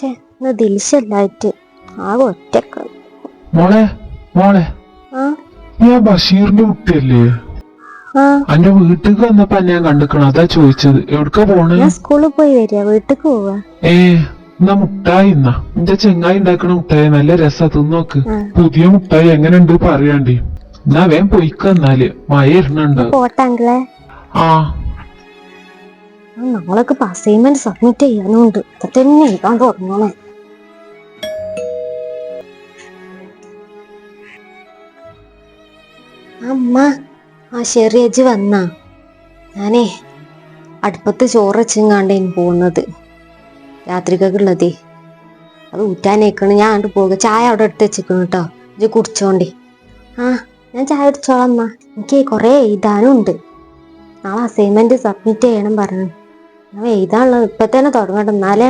ഛേ ഇന്ന് ദിൽഷല്ലായിട്ട്. ആകെ ഒറ്റയ്ക്ക്. മോളെ മോളെ. ആ? ആ ബഷീറിന്റെ കുട്ടിയല്ലേ? ആ. അന്റെ വീട്ടിക്ക് വന്നപ്പോ ഞാൻ കണ്ടിക്കണം. അതാ ചോദിച്ചത് എവിടക്കാ പോണേ? ഞാൻ സ്കൂളിൽ പോയി വരിക. വീട്ടിക്ക് പോവാ. ഏ എന്നാ മുട്ടായി എന്നാ എന്റെ ചെങ്ങായി ഉണ്ടാക്കണ മുട്ടായി നല്ല രസാ. തിന്നോക്ക് പുതിയ മുട്ടായി എങ്ങനെയുണ്ട് പറയാണ്ടി. എന്നാ വേം പോയിക്കന്നാൽ മഴ ഇരുന്നുണ്ടോ പോട്ടെ അങ്കിളെ. ആ, നാളേക്ക് അസൈൻമെന്റ് സബ്മിറ്റ് ചെയ്യാനുണ്ട് ഇപ്പൊ തന്നെ എഴുതാൻ തുടങ്ങണേ അമ്മ ആ ഷെറിയജ് വന്നാ. ഞാനേ അടുപ്പത്ത് ചോറ് വെച്ചെങ്ങാണ്ടേന് പോകുന്നത്. രാത്രിക്കുള്ളതേ അത് ഊറ്റാനേക്കണ്. ഞാൻ അങ്ങോട്ട് പോകുക ചായ അവിടെ എടുത്ത് വെച്ചേക്കണ് കേട്ടോ. ഇത് കുടിച്ചോണ്ടേ. ആ ഞാൻ ചായ കുടിച്ചോളാം അമ്മ. എനിക്ക് കുറേ എഴുതാനും ഉണ്ട് നാളെ അസൈൻമെന്റ് സബ്മിറ്റ് ചെയ്യണം പറഞ്ഞു. എഴുതാനുള്ളത് ഇപ്പൊ തന്നെ തുടങ്ങട്ടെ. എന്നാലേ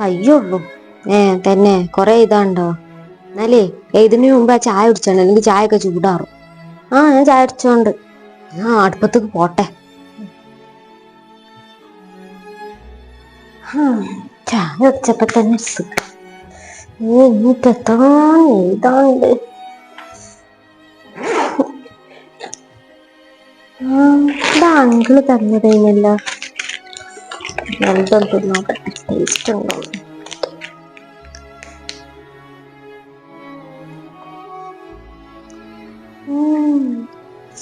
കയ്യുള്ളൂ. ഏ തന്നെ. കുറെ എഴുതാണ്ടോ എന്നാലേ എഴുതിന് മുമ്പ് ആ ചായ കുടിച്ചോണ്ട് അല്ലെങ്കിൽ ചായ ഒക്കെ ചൂടാറും. ആ ഞാൻ ചായ കുടിച്ചോണ്ട്. ആ അടുപ്പത്തേക്ക് പോട്ടെ. ചായ കുടിച്ചപ്പോ തന്നെ ഇതാണ്ട് എത്ര ആ, ഇത് തന്നതേനല്ലോ. എന്തൊക്കെ നോക്കട്ടെ ടേസ്റ്റ് ഉണ്ടോ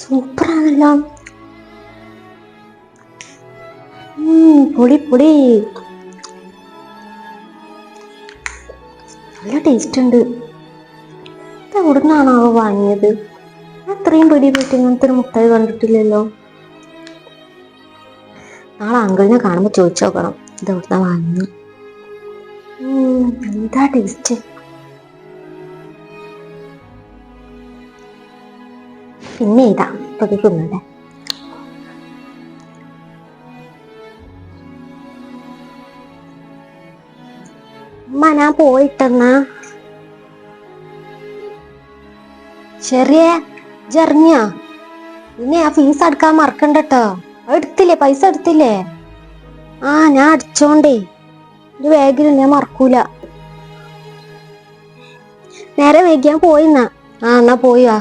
സൂപ്പറാണല്ലോ പൊടി പൊടി നല്ല ടേസ്റ്റ് ഉണ്ട്. ഇത് എവിടുന്നാണോ വാങ്ങിയത്? അത്രയും പൊടി പറ്റി ഇങ്ങനത്തെ ഒരു മുട്ടായി കണ്ടിട്ടില്ലല്ലോ. നാളെ അങ്കിളിനെ കാണുമ്പോൾ ചോദിച്ചു നോക്കണം ഇത് എവിടുന്നാ വാങ്ങി എന്താ ടേസ്റ്റ് പിന്നെ ഇതാ ഇപ്പൊ തിന്നണ്ടേ അമ്മ ഞാൻ പോയിട്ടെന്നാ? ചെറിയ ജെറിഞ്ഞാ പിന്നെ ആ ഫീസ് അടക്കാൻ മറക്കണ്ടട്ടോ എടുത്തില്ലേ? പൈസ എടുത്തില്ലേ? ആ ഞാൻ അടിച്ചോണ്ടേ. ഒരു ബാഗിൽ ഞാൻ മറക്കൂല. നേരെ വൈകിയാൻ പോയിന്നാ ആ എന്നാ പോയി വാ.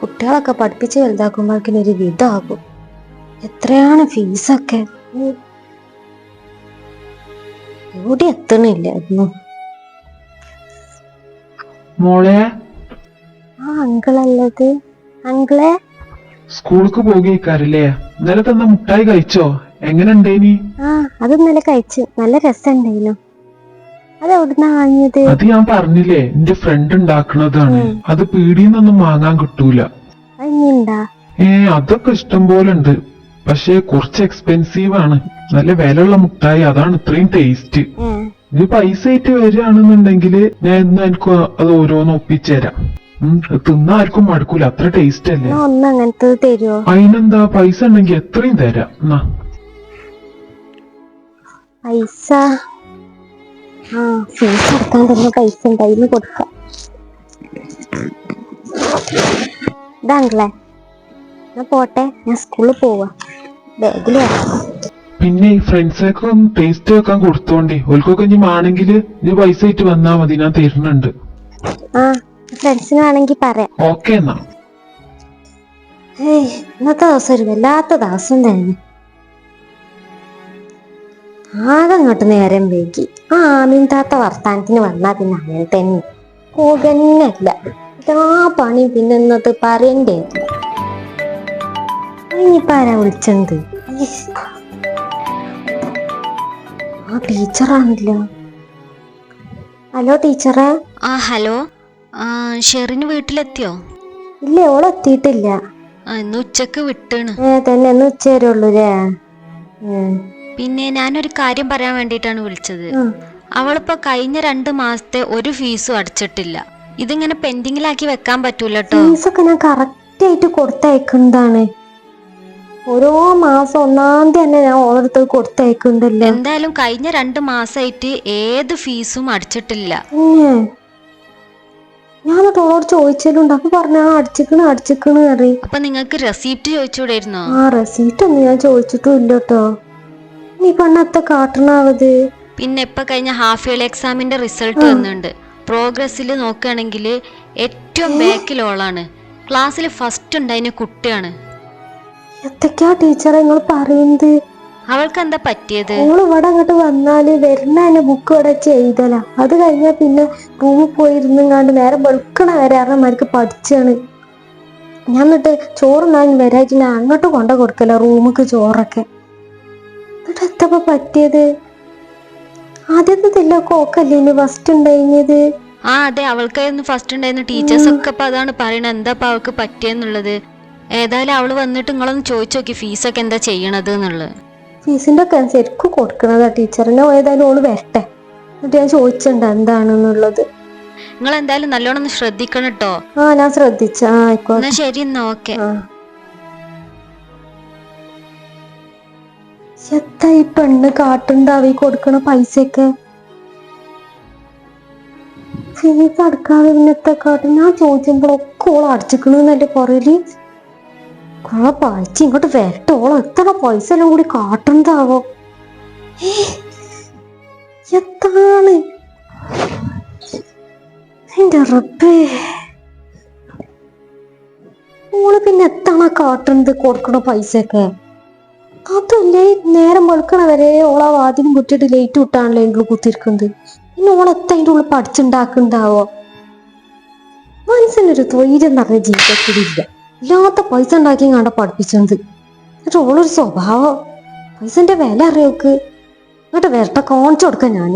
കുട്ടികളൊക്കെ പഠിപ്പിച്ച് വലുതാക്കുമ്പോഴേക്കും ഒരു വിധമാകും എത്രയാണ് ഫീസൊക്കെ? ഉം. എവിടെ എത്തണില്ല ഒന്നും മോളെ? ആ അങ്കിളല്ലത് അങ്കിളെ? സ്കൂൾക്ക് പോകേക്കാരല്ലേ ഇന്നലെ തന്ന മുട്ടായി കഴിച്ചോ? എങ്ങനെ ഉണ്ടേനി? ആ അത് ഇന്നലെ കഴിച്ചു. നല്ല രസമുണ്ടായിരുന്നു. അത് എവിടുന്നാ വാങ്ങിയത്? അത് ഞാൻ പറഞ്ഞില്ലേ എന്റെ ഫ്രണ്ട് ഉണ്ടാക്കണതാണ്. അത് പീടിയെന്നൊന്നും വാങ്ങാൻ കിട്ടൂല. അത് ഏ അതൊക്കെ ഇഷ്ടം പോലെ ഉണ്ട് പക്ഷേ കുറച്ച് എക്സ്പെൻസീവ് ആണ്. നല്ല വിലയുള്ള മുട്ടായി അതാണ് ഇത്രയും ടേസ്റ്റ് ഏ ഇത് പൈസ ആയിട്ട് വരികയാണെന്നുണ്ടെങ്കിൽ ഞാൻ ഇന്ന് എനിക്ക് അത് ഓരോന്ന് ഒപ്പിച്ചുതരാം ഉം, അത് തിന്നാ ആർക്കും മടുക്കൂല. അത്ര ടേസ്റ്റ് അല്ലേ? ഒന്ന് അങ്ങനത്തെ തരുമോ അതിനെന്താ? പൈസ ഉണ്ടെങ്കിൽ എത്രയും തരാം. എന്നാ. പൈസ? ആ ഫീസ് അടക്കാൻ തന്നെ പൈസ ഉണ്ടായിന്ന് കൊടുക്കാം. എന്നാ പോട്ടെ ഞാൻ സ്കൂളിൽ പോവാ. ബാഗിൽ പിന്നെ ഈ ഫ്രണ്ട്സൊക്കെ ഒന്ന് ടേസ്റ്റ് വെക്കാൻ കൊടുത്തോണ്ടേ. ഓൽക്കൊക്കെ ഇനി ആണെങ്കിൽ ഇനി പൈസ ആയിട്ട് വന്നാ മതി. ഞാൻ തരുന്നുണ്ട്. ആ ഫ്രണ്ട്സിനാണെങ്കിൽ പറയാം. ഓക്കെ എന്നാ ഏയ് ഇന്നത്തെ ദിവസം ഒരു വല്ലാത്ത ദിവസം തന്നെ. ആകെ അങ്ങോട്ട് നേരം വൈകി. ആ ആമിൻതാത്ത വർത്താനത്തിന് വന്നാ പിന്നെ അങ്ങനെ തന്നെ. പോകന്നല്ല ആ പണി പിന്നെ ഇന്നത് പറയണ്ടേ? ഇനിയിപ്പോ ആരാ വിളിച്ചത് ആ ടീച്ചറാണല്ലോ. ഹലോ ടീച്ചറെ. ആ ഹലോ. ഷെറിന് വീട്ടിലെത്തിയോ? ഇല്ല ഓൾ എത്തിയിട്ടില്ല ഇന്ന് ഉച്ചയ്ക്ക് വിട്ടാണ്. ഏ തന്നെ ഉച്ച അല്ലേ പിന്നെ ഞാനൊരു കാര്യം പറയാൻ വേണ്ടിട്ടാണ് വിളിച്ചത്. അവളിപ്പോ കഴിഞ്ഞ രണ്ട് മാസത്തെ ഒരു ഫീസും അടച്ചിട്ടില്ല. ഇതിങ്ങനെ പെൻഡിങ്ങിലാക്കി വെക്കാൻ പറ്റൂല കേട്ടോ ഫീസൊക്കെ ഞാൻ കറക്റ്റ് ആയിട്ട് കൊടുത്തയക്കുന്നതാണ്. ഓരോ മാസം ഒന്നാം തീയതി തന്നെ ഞാൻ ഓരോരുത്തർ കൊടുത്തയക്കുന്നുണ്ടല്ലോ. എന്തായാലും കഴിഞ്ഞ രണ്ട് മാസമായിട്ട് ഏത് ഫീസും അടച്ചിട്ടില്ല. ഓളോട് ചോദിച്ചലുണ്ട്. അപ്പൊ പറഞ്ഞ ആ അടിച്ചിക്കണ് അടിച്ചിക്കണ് അറിയും അപ്പൊ നിങ്ങൾക്ക് റെസീപ്റ്റ് ചോദിച്ചുകൂടായിരുന്നോ? ആ റെസീപ്റ്റ് ഒന്നും ഞാൻ ചോദിച്ചിട്ടും ഇല്ല കേട്ടോ നീ പണ്ടത്തെ കാട്ടണാവത്? പിന്നെ ഇപ്പൊ കഴിഞ്ഞ ഹാഫ് ഇയർ എക്സാമിന്റെ റിസൾട്ട് വന്നിട്ടുണ്ട്. പ്രോഗ്രസ്സിൽ നോക്കുകയാണെങ്കിൽ ഏറ്റവും ബാക്കിൽ ഓളാണ്. ക്ലാസ്സിൽ ഫസ്റ്റ് ഉണ്ടായിരുന്ന കുട്ടിയാണ്. എന്തൊക്കെയാ ടീച്ചറെ നിങ്ങൾ പറയുന്നത്? അവൾക്ക് എന്താ പറ്റിയത്? ഓൾ ഇവിടെ അങ്ങോട്ട് വന്നാൽ വരുന്ന തന്നെ ബുക്ക് ഇവിടെ ചെയ്തല അത് കഴിഞ്ഞാ പിന്നെ റൂമിൽ പോയിരുന്നുങ്ങാണ്ട് നേരെ വെളുക്കണ വരെ മാർക്ക് പഠിച്ചാണ്. ഞാൻ എന്നിട്ട് ചോറ് ഞാൻ ഞാൻ അങ്ങോട്ട് കൊണ്ട കൊടുക്കല റൂമിക്ക് ചോറൊക്കെ. എന്നിട്ട് എത്തപ്പ പറ്റിയത്? ആദ്യത്തെ കോക്കല്ലേ ഇനി ഫസ്റ്റ് ഉണ്ടായിരുന്നത്? ആ അതെ. അവൾക്കായിരുന്നു ഫസ്റ്റ് ഉണ്ടായിരുന്ന ടീച്ചേഴ്സ് ഒക്കെ ഇപ്പൊ അതാണ് പറയണത്. എന്താ ഇപ്പൊ അവൾക്ക് പറ്റിയെന്നുള്ളത്? ഏതായാലും അവൾ വന്നിട്ട് നിങ്ങളൊന്ന് ചോദിച്ചു നോക്കി. ഫീസൊക്കെ എന്താ ചെയ്യണത് എന്നുള്ളത്? ഫീസിന്റെ ഒക്കെ ശരിക്കും കൊടുക്കണതാ ടീച്ചറിനെ ഏതായാലും ഓൾ വരട്ടെ. എന്നിട്ട് ഞാൻ ചോദിച്ചിട്ടുണ്ട് എന്താണെന്നുള്ളത്. നിങ്ങൾ എന്തായാലും നല്ലോണം ഒന്ന് ശ്രദ്ധിക്കണം കേട്ടോ ആ ഞാൻ ശ്രദ്ധിച്ച. ആ ആയിക്കോട്ടെ. എന്നാ ശരി എന്നാ ഓക്കെ. ആ. എത്താ ഈ പെണ്ണ് കാട്ടുണ്ടാവി കൊടുക്കണ പൈസയൊക്കെ? ഫീസ് അടക്കാതെ ഇന്നത്തെ കാട്ടും ഞാൻ ചോദിച്ചപ്പോഴൊക്കെ ഓൾ അടച്ചിക്കണെന്നല്ലേ പറയൽ. കുറെ പൈസ ഇങ്ങോട്ട് വരട്ടോളം എത്ര പൈസ എല്ലാം കൂടി കാട്ടുന്നതാവോ എത്താണ്? എന്റെ റബ്ബേ. ഓൾ പിന്നെ എത്താണ് കാട്ടുന്നത് കൊടുക്കണ പൈസയൊക്കെ? അതല്ലേ നേരം വെളുക്കണ വരെ ഓളാ വാതിലും കുറ്റിട്ട് ലേറ്റ് വിട്ടാണല്ലോ എങ്കിൽ കുത്തിരിക്കുന്നത് പിന്നെ ഓൾ അതിന്റെ ഉള്ളിൽ പഠിച്ചുണ്ടാക്കുന്നുണ്ടാവോ മനസ്സിനൊരു തൊയിരം പറഞ്ഞ ജീവിതത്തിലില്ല. ഇല്ലാത്ത പൈസ ഉണ്ടാക്കി കണ്ട പഠിപ്പിച്ചത്. എന്നിട്ട് ഓളൊരു സ്വഭാവം. പൈസന്റെ വില അറിയോക്ക് എന്നിട്ട് വരട്ടെ കോണിച്ചു കൊടുക്ക ഞാൻ.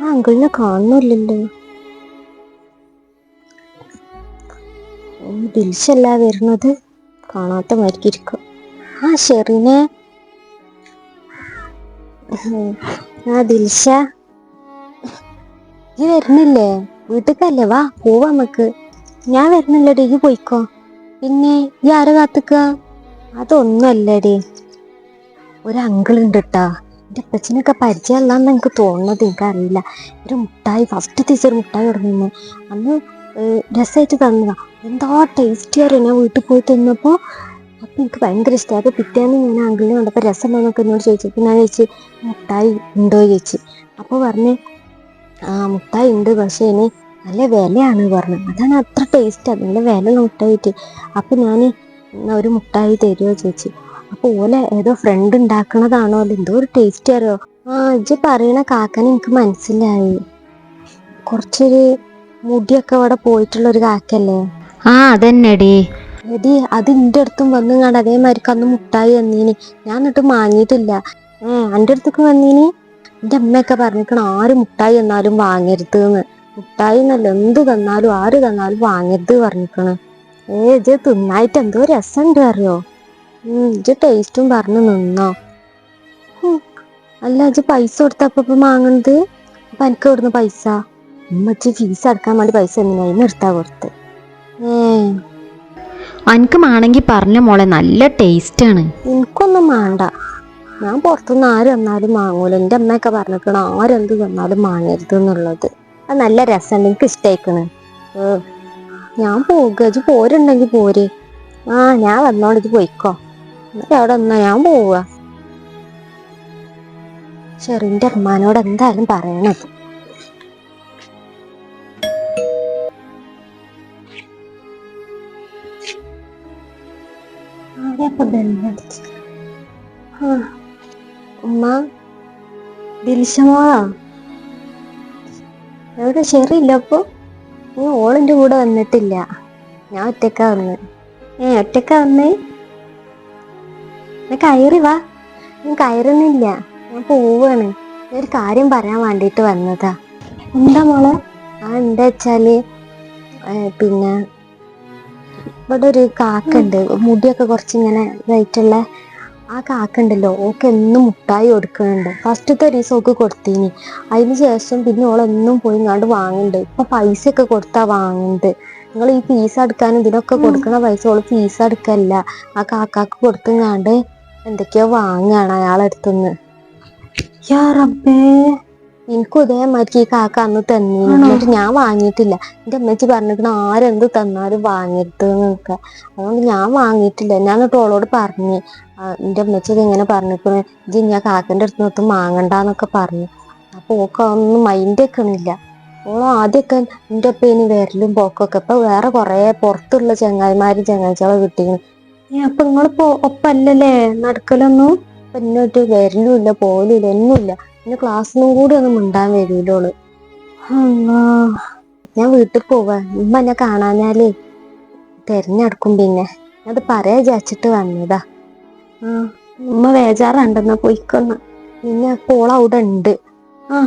ആ അങ്കിളിനെ കാണുന്നില്ലല്ലോ ദിൽഷല്ല വരുന്നത്? കാണാത്ത മാതിരിക്കും ആ ഷെറിനെ. ആ ദിൽഷ. നീ വരുന്നില്ലേ? വീട്ടിക്കല്ലേ? വാ പോവാ നമുക്ക് ഞാൻ വരുന്നില്ലടി ഈ പോയിക്കോ. പിന്നെ ഈ ആരെ കാത്തുക്ക? അതൊന്നുമല്ലടി. ഒരു അങ്കിൾ ഉണ്ട് കേട്ടാ എന്റെ അപ്പച്ചനൊക്കെ പരിചയമുള്ളതെന്ന് എനിക്ക് തോന്നുന്നത് എനിക്കറിയില്ല. ഒരു മുട്ടായി ഫസ്റ്റ് ടീച്ചർ മുട്ടായി തുടങ്ങുന്നു. അന്ന് രസമായിട്ട് തന്നതാ. എന്താ ടേസ്റ്റി ആയിരുന്നു ഞാൻ വീട്ടിൽ പോയി തിന്നപ്പോൾ അപ്പം എനിക്ക് ഭയങ്കര ഇഷ്ടമായി അപ്പോൾ പിറ്റേന്ന് ഞാൻ അങ്കിളിനെ കണ്ടപ്പോൾ രസം എന്നൊക്കെ എന്നോട് ചോദിച്ചപ്പോൾ ഞാൻ ചോദിച്ചു മുട്ടായി ഉണ്ടോ? ചോദിച്ചു. അപ്പോൾ പറഞ്ഞ് ആ മുട്ടായി ഉണ്ട്. പക്ഷേ ഇനി നല്ല വിലയാണ് പറഞ്ഞു. അതാണ് അത്ര ടേസ്റ്റ് നല്ല വില മുട്ടായിട്ട് അപ്പം ഞാൻ ഒരു മുട്ടായി തരുമോ ചേച്ചി അപ്പോൾ ഓല ഏതോ ഫ്രണ്ട് ഉണ്ടാക്കണതാണോ? അല്ല എന്തോ ഒരു ടേസ്റ്റ് അറിയോ? ആ ഇജ്ജ് പറയണ കാക്കനെ എനിക്ക് മനസ്സിലായി. കുറച്ചൊരു മുടിയൊക്കെ അവിടെ പോയിട്ടുള്ള ഒരു കാക്കല്ലേ ആ അതന്നെടി. എടി അത് എന്റെ അടുത്തും വന്നു കണ്ട് അതേമാതിരിക്ക് അന്ന് മുട്ടായി തന്നീനി. ഞാൻ എന്നിട്ട് വാങ്ങിയിട്ടില്ല ഏ എന്റെ അടുത്തേക്ക് വന്നീനി? എന്റെ അമ്മയൊക്കെ പറഞ്ഞിരിക്കണം ആര് മുട്ടായി എന്നാലും വാങ്ങരുത് എന്ന്. മുട്ടായി നല്ല എന്ത് തന്നാലും ആര് തന്നാലും വാങ്ങരുത് പറഞ്ഞിരിക്കണ് ഏ ഇത് തിന്നായിട്ട് എന്തോ രസമുണ്ട് അറിയോ? ഇത് ടേസ്റ്റും പറഞ്ഞു നിന്നോ. അല്ല ഇത് പൈസ കൊടുത്തപ്പോ ഇപ്പൊ വാങ്ങണത്? അപ്പൊ എനിക്ക് കൊടുന്ന പൈസ? ഉമ്മച്ച് ഫീസ് അടക്കാൻ വേണ്ടി പൈസ എങ്ങനെയായി നിർത്താ കൊടുത്ത്. ഏ. അനക്ക് മാണെങ്കിൽ പറഞ്ഞ മോളെ നല്ല ടേസ്റ്റ് ആണ്. എനിക്കൊന്നും വേണ്ട ഞാൻ പുറത്തുനിന്ന് ആര് തന്നാലും വാങ്ങൂല. എന്റെ അമ്മയൊക്കെ പറഞ്ഞിരിക്കണം ആരെന്ത് തന്നാലും വാങ്ങരുത് എന്നുള്ളത്. അത് നല്ല രസമുണ്ട് എനിക്ക് ഇഷ്ടമായിക്കണ് ഞാൻ പോകുക ഇത് പോരുണ്ടെങ്കിൽ പോര്. ആ ഞാൻ വന്നോണ്ട് ഇത് പോയിക്കോ. എന്നിട്ട് അവിടെ നിന്നാ ഞാൻ പോവുക. ഷെറിന്റെ അമ്മാനോട് എന്തായാലും പറയണത് ഉമ്മ ദിൽഷമോളാ എവിടെ ചെറിയില്ല അപ്പൊ? നീ ഓളിന്റെ കൂടെ വന്നിട്ടില്ല. ഞാൻ ഒറ്റക്കാ വന്ന്. ഏ ഒറ്റക്കാ വന്നേ? നീ കയറി വാ. നീ കയറുന്നില്ല. ഞാൻ പോവാണ്. ഒരു കാര്യം പറയാൻ വേണ്ടിട്ട് വന്നതാ. എന്താ മോളെ? ആ എന്താ വെച്ചാൽ പിന്നെ ഇവിടെ ഒരു കാക്കുണ്ട് മുടിയൊക്കെ കുറച്ച് ഇങ്ങനെ ഇതായിട്ടുള്ള ആ കാക്കുണ്ടല്ലോ. ഓക്ക് എന്നും മുട്ടായി കൊടുക്കുന്നുണ്ട്. ഫസ്റ്റത്തെ ഒരു ദിവസം ഓക്ക് കൊടുത്തീനി. അതിന് ശേഷം പിന്നെ ഓളെന്നും എന്നും പോയി ഇങ്ങാണ്ട് വാങ്ങുന്നുണ്ട് ഇപ്പൊ പൈസ ഒക്കെ കൊടുത്താ വാങ്ങുന്നത് നിങ്ങൾ ഈ ഫീസ് അടക്കാനും ഇതിനൊക്കെ കൊടുക്കണ പൈസ ഓൾ ഫീസ് അടക്കല്ല. ആ കാക്കാക്ക് കൊടുത്തുങ്ങാണ്ട് എന്തൊക്കെയോ വാങ്ങാണ് അയാളെ അടുത്തുനിന്ന് യാ റബ്ബേ. എനിക്കും ഇതേമാതിരി ഈ കാക്ക അന്ന് തന്നെ. എന്നിട്ട് ഞാൻ വാങ്ങിയിട്ടില്ല. എന്റെ അമ്മച്ചി പറഞ്ഞിരിക്കണം ആരെന്ത് തന്നാലും വാങ്ങരുത് എന്നൊക്കെ. അതുകൊണ്ട് ഞാൻ വാങ്ങിയിട്ടില്ല. ഞാൻ എന്നിട്ട് ഓളോട് പറഞ്ഞു എന്റെ അമ്മച്ചി ഇങ്ങനെ പറഞ്ഞിരിക്കണേ ഇത് ഞാൻ കാക്കന്റെ അടുത്ത് നിന്നും വാങ്ങണ്ടെന്നൊക്കെ പറഞ്ഞു. അപ്പൊ ഓക്ക് ഒന്നും മൈൻഡ് വെക്കണില്ല ഓൾ ആദ്യമൊക്കെ എന്റെ ഒപ്പം ഇനി വരലും പോക്കൊക്കെ. ഇപ്പൊ വേറെ കൊറേ പുറത്തുള്ള ചങ്ങായിമാരും ചങ്ങാഴ്ചകളെ കിട്ടിയിരുന്നു അപ്പൊ നിങ്ങളിപ്പോ ഒപ്പല്ലേ നടക്കലൊന്നും? ഇപ്പൊ എന്നോട്ട് വരലും ഇല്ല പോലും ഇല്ല ഒന്നുമില്ല. പിന്നെ ക്ലാസ്സിനും കൂടി ഒന്നും മിണ്ടാൻ വരൂലോൾ. ഞാൻ വീട്ടിൽ പോവാ. ഉമ്മ എന്നെ കാണാഞ്ഞാലേ തെരഞ്ഞെടുക്കും പിന്നെ. അത് പറയാ വിചാരിച്ചിട്ട് വന്നതാ. ആ ഉമ്മ വേജാറുണ്ടെന്നാ പോയിക്കൊന്ന്. പിന്നെ പോൾ അവിടെ ഉണ്ട്. ആ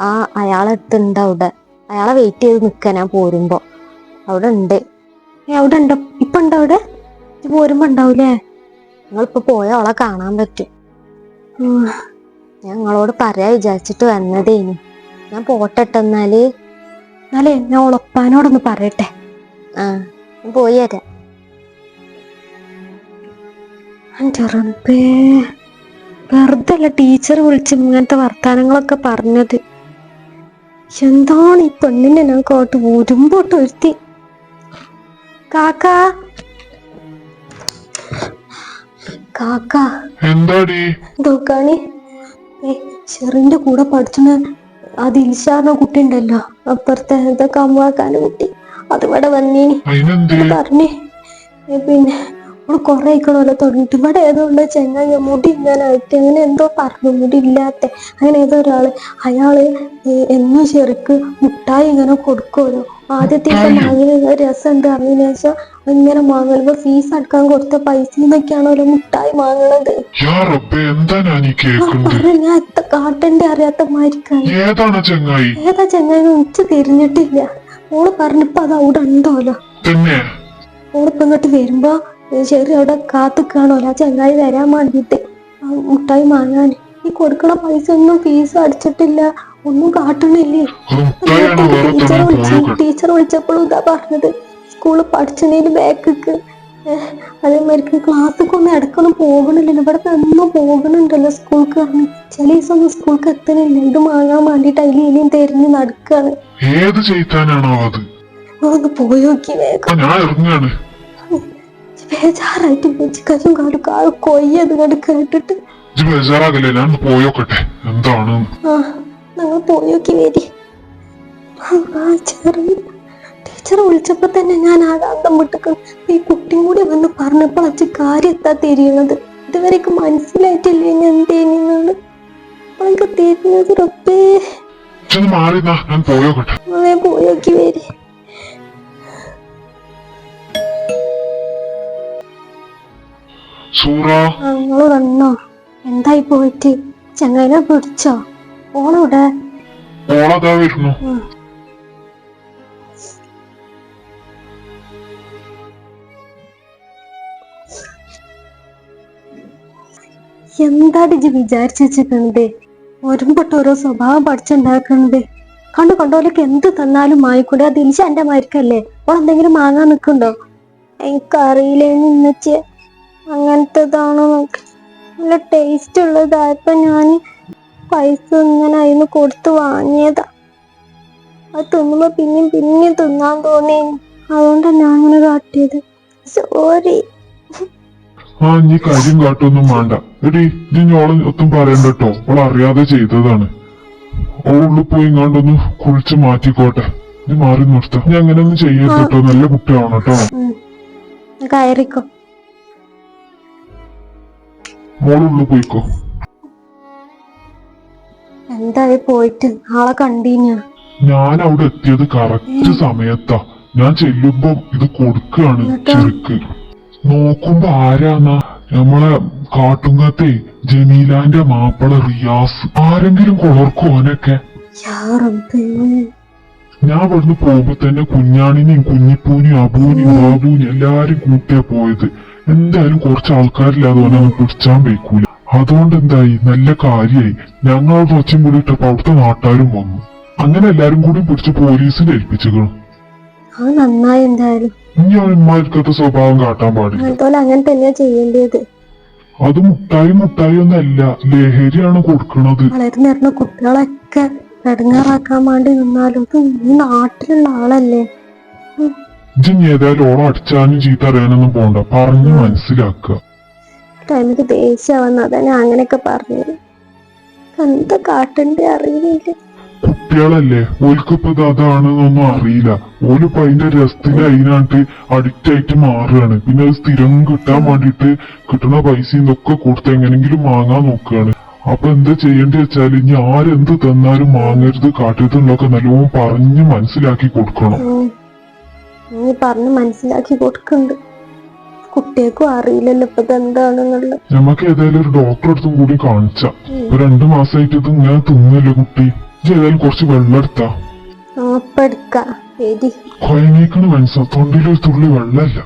ആ അയാളെടുത്തുണ്ട് അവിടെ. അയാളെ വെയിറ്റ് ചെയ്ത് നിൽക്കാൻ ഞാൻ പോരുമ്പോ. അവിടെ ഉണ്ട്. അവിടെ ഉണ്ടോ? ഇപ്പൊ ഉണ്ടോ അവിടെ? പോരുമ്പോ ഉണ്ടാവൂലേ? നിങ്ങളിപ്പോ പോയ അവളെ കാണാൻ പറ്റും. നിങ്ങളോട് പറയാ വിചാരിച്ചിട്ട് വന്നതേനു. ഞാൻ പോട്ടെട്ടെ എന്നാൽ. എന്നാലേ ഞാൻ ഉളപ്പാനോടൊന്ന് പറയട്ടെ. ആ പോയി തരാം എന്റെ റബ്ബേ. വെറുതെ അല്ല ടീച്ചർ വിളിച്ച് ഇങ്ങനത്തെ വർത്താനങ്ങളൊക്കെ പറഞ്ഞത്. എന്താണ് ഈ പെണ്ണിനെ ഞങ്ങൾക്ക് ഓട്ട് ഉരുമ്പോട്ട് ഒരുത്തി കാക്ക. കാക്ക. എന്താടി? നോക്കാണി ഏ ഷെറിന്റെ കൂടെ പഠിച്ചിന് ആ ദിൽഷാറിന്റെ കുട്ടി ഉണ്ടല്ലോ അപ്പുറത്തെ ഇതൊക്കെ അമ്മാക്കാന്റെ കുട്ടി. അതിവിടെ വന്നീനി. പറഞ്ഞേ പിന്നെ അവൾ കൊറേ ആയിക്കണല്ലോ തുടങ്ങിട്ട് ഇവിടെ ഏതോ ഉള്ള ചെങ്ങായി മുടി ഇങ്ങനായിട്ട് അങ്ങനെ എന്തോ പറഞ്ഞു മുടി ഇല്ലാത്ത. അങ്ങനെ ഏതോ ഒരാൾ അയാൾ എന്നും ശരിക്ക് മുട്ടായി ഇങ്ങനെ കൊടുക്കുമല്ലോ ആദ്യത്തെ മാങ്ങ രസമുണ്ട്. അറിഞ്ഞതിന് ശേഷം ഇങ്ങനെ മാങ്ങുമ്പോ ഫീസ് അടക്കാൻ കൊടുത്ത പൈസ എന്നൊക്കെയാണല്ലോ മുട്ടായി വാങ്ങുന്നത് ഞാൻ എത്ര കാട്ടന്റെ അറിയാത്ത മാരിക്കാണ് ഏതാണ് ചങ്ങായി? ഏതാ ചെങ്ങായി ഉച്ച തിരിഞ്ഞിട്ടില്ല. ഓൾ പറഞ്ഞപ്പോ അത് അവിടെ ഉണ്ടോലോ തന്നെ ഓളിപ്പോ ഇങ്ങോട്ട് വരുമ്പോ ചെറിയ അവിടെ കാത്തുക്കാണോലോ ആ ചെങ്ങായി വരാൻ വേണ്ടിട്ട് ആ മുട്ടായി വാങ്ങാൻ. ഈ കൊടുക്കണ പൈസ ഒന്നും ഫീസ് അടിച്ചിട്ടില്ല. ഒന്നും കാട്ടണില്ലേ ടീച്ചർ വിളിച്ചു ടീച്ചർ വിളിച്ചപ്പോഴും ഇതാ പറഞ്ഞത്. സ്കൂളിൽ പഠിച്ചതിന് ബാക്കിക്ക് അതേമാതിരി ക്ലാസ്സിക്ക് ഒന്നും ഇടക്കൊന്നും പോകണില്ലല്ലോ. ഇവിടെ ഒന്നും പോകണുണ്ടല്ലോ സ്കൂൾക്ക് പറഞ്ഞു ചില ദിവസം ഒന്നും സ്കൂൾക്ക് എത്തണില്ല. ഇത് വാങ്ങാൻ വേണ്ടിട്ട് അതിൽ ഇനിയും തെരഞ്ഞു നടക്കാണ്. ഏത് ചെയ്താനാണോ അത്? ഒന്ന് പോയി നോക്കി വേഗം. ആ, ഞാൻ ഇറങ്ങാണ് ബേജാറായിട്ട് കൊയ്യത് കണ്ട് കേട്ടിട്ട്. ബേജാറാകല്ലേ. ഞാൻ പോയോക്കട്ടെ എന്താണ്? ആ ഞങ്ങൾ പോയി നോക്കി വരി ചെറിയ ടീച്ചർ വിളിച്ചപ്പോ തന്നെ ഞാൻ ആകാന്തം അന്തം ഈ കുട്ടിയും കൂടി വന്ന് പറഞ്ഞപ്പോൾ അച്ഛൻ കാര്യം എത്താ തിരിയണത്. ഇതുവരെയൊക്കെ മനസ്സിലായിട്ടില്ലേ ഞാൻ അപ്പൊ എനിക്ക് തിരിഞ്ഞത് വരി. ഞങ്ങൾ വന്നോ? എന്തായി പോയിട്ട്? ചങ്ങായിനെ പിടിച്ചോ? ഓണവിടെ ഓളതാ വരുന്നു എന്താടി ഇജ്ജ് വിചാരിച്ചു വെച്ചിരിക്കണത്? ഒരുമ്പട്ട് ഓരോ സ്വഭാവം പഠിച്ചുണ്ടാക്കണത്. കണ്ടു കണ്ടോലൊക്കെ എന്ത് തന്നാലും വാങ്ങിക്കൂടെ? അത് എനിക്ക് എന്റെ മരിക്കല്ലേ ഓ എന്തെങ്കിലും വാങ്ങാൻ നിൽക്കുണ്ടോ എനിക്കറിയില്ലേ നിന്നച്ച്. അങ്ങനത്തേതാണോ നോക്ക് നല്ല ടേസ്റ്റ് ഉള്ളതായപ്പോ ഞാൻ പൈസ ഇങ്ങനെ അതിന് കൊടുത്ത് വാങ്ങിയതാ. അത് തിന്നുമ്പോ പിന്നെയും പിന്നെയും തിന്നാൻ തോന്നി അതുകൊണ്ടാ ഞാൻ അങ്ങനെ കാട്ടിയത്. സോറി ആ നീ കാര്യം കാട്ടൊന്നും വേണ്ട. എടി നീ ഞോളെ ഒത്തും പറയണ്ട കേട്ടോ. അവൾ അറിയാതെ ചെയ്തതാണ്. അവളുള്ളിൽ പോയി ഇങ്ങാണ്ടൊന്ന് കുളിച്ച് മാറ്റിക്കോട്ടെ. നീ മാറി നിർത്ത. നീ അങ്ങനെ ഒന്നും ചെയ്യരുത് കേട്ടോ. നല്ല കുട്ടിയാണ് കേട്ടോ. കയറിക്കോ. മോളുള്ളിൽ പോയിക്കോ. എന്തായി പോയിട്ട്? ആളെ കണ്ടീഞ്ഞ ഞാൻ. അവിടെ എത്തിയത് കറക്റ്റ് സമയത്താ. ഞാൻ ചെല്ലുമ്പോ ഇത് കൊടുക്കാണ് ചെറുക്ക്. നോക്കുമ്പോ ആരാന്നാ? നമ്മളെ കാട്ടുങ്ങത്തെ ജമീലാന്റെ മാപ്പിള റിയാസ്. ആരെങ്കിലും കൊളർക്കോ അവനൊക്കെ? ഞാൻ ഇവിടുന്ന് പോകുമ്പോ തന്നെ കുഞ്ഞാണിനെയും കുഞ്ഞിപ്പൂനെയും അബൂനെയും ബാബുവിനെയും എല്ലാരും കൂട്ടിയാ പോയത്. എന്തായാലും കുറച്ച് ആൾക്കാരില്ലാതെ അവനെ പിടിച്ചാൻ വയ്ക്കൂല. അതുകൊണ്ട് എന്തായി നല്ല കാര്യായി. ഞങ്ങളോട് ഒച്ചയും കൂടി ഇട്ടപ്പോ അവിടുത്തെ നാട്ടുകാരും വന്നു. അങ്ങനെ എല്ലാരും കൂടി പിടിച്ച് പോലീസിൽ ഏൽപ്പിച്ചു ആ നന്നായി എന്തായാലും. ഇനി അവൻ ഇമ്മാർക്കത്തെ സ്വഭാവം കാട്ടാൻ പാടില്ല. അതുപോലെ അങ്ങനെ തന്നെയാ ചെയ്യേണ്ടത് അത് മുട്ടായി മുട്ടായി ഒന്നല്ല ലഹരിയാണ് കൊടുക്കണത്. വളർന്നു വരുന്ന കുട്ടികളൊക്കെ ഇടങ്ങാറാക്കാൻ വേണ്ടി നിന്നാലും ഇത് ഈ നാട്ടിലുള്ള ആളല്ലേ? ഇനി ഏതായാലും ഓളം അടിച്ചാനും ചീത്ത അറിയാനൊന്നും പോണ്ട. പറഞ്ഞു മനസ്സിലാക്കുക ടൈമിക്ക് ദേഷ്യം വന്ന അതാ ഞാൻ അങ്ങനെയൊക്കെ പറഞ്ഞത്. എന്താ കാട്ടണ്ടേ അറിയില്ല കുട്ടികളല്ലേ? ഓൽക്കിപ്പത് അതാണെന്നൊന്നും അറിയില്ല. ഓലിപ്പോ അതിന്റെ രസത്തിന് അതിനായിട്ട് അഡിക്റ്റ് ആയിട്ട് മാറുകയാണ്. പിന്നെ അത് സ്ഥിരം കിട്ടാൻ വേണ്ടിയിട്ട് കിട്ടുന്ന പൈസ ഇതൊക്കെ കൊടുത്ത് എങ്ങനെങ്കിലും വാങ്ങാൻ നോക്കുകയാണ്. അപ്പൊ എന്താ ചെയ്യേണ്ടി വെച്ചാൽ ഇനി ആരെന്ത് തന്നാലും വാങ്ങരുത്. കാട്ടരുത് എന്നൊക്കെ നല്ലോണം പറഞ്ഞ് മനസ്സിലാക്കി കൊടുക്കണം. നീ പറഞ്ഞ് മനസ്സിലാക്കി കൊടുക്കണ്ട്. കുട്ടികൾക്കും അറിയില്ലല്ലോ ഇപ്പൊ എന്താണെന്നുള്ളത്. നമുക്ക് ഏതായാലും ഒരു ഡോക്ടറെ അടുത്തും കൂടി കാണിച്ചാ. ഇപ്പൊ രണ്ടു മാസമായിട്ട് ഇത് ഇങ്ങനെ തിന്നില്ല കുട്ടി? ഏതായാലും കുറച്ച് വെള്ളം എടുത്താ. ആ ഇപ്പൊ എടുക്ക. കൊയങ്ങേക്കണ് മനസ്സാ. തൊണ്ടിലൊരു തുള്ളി വെള്ളമല്ല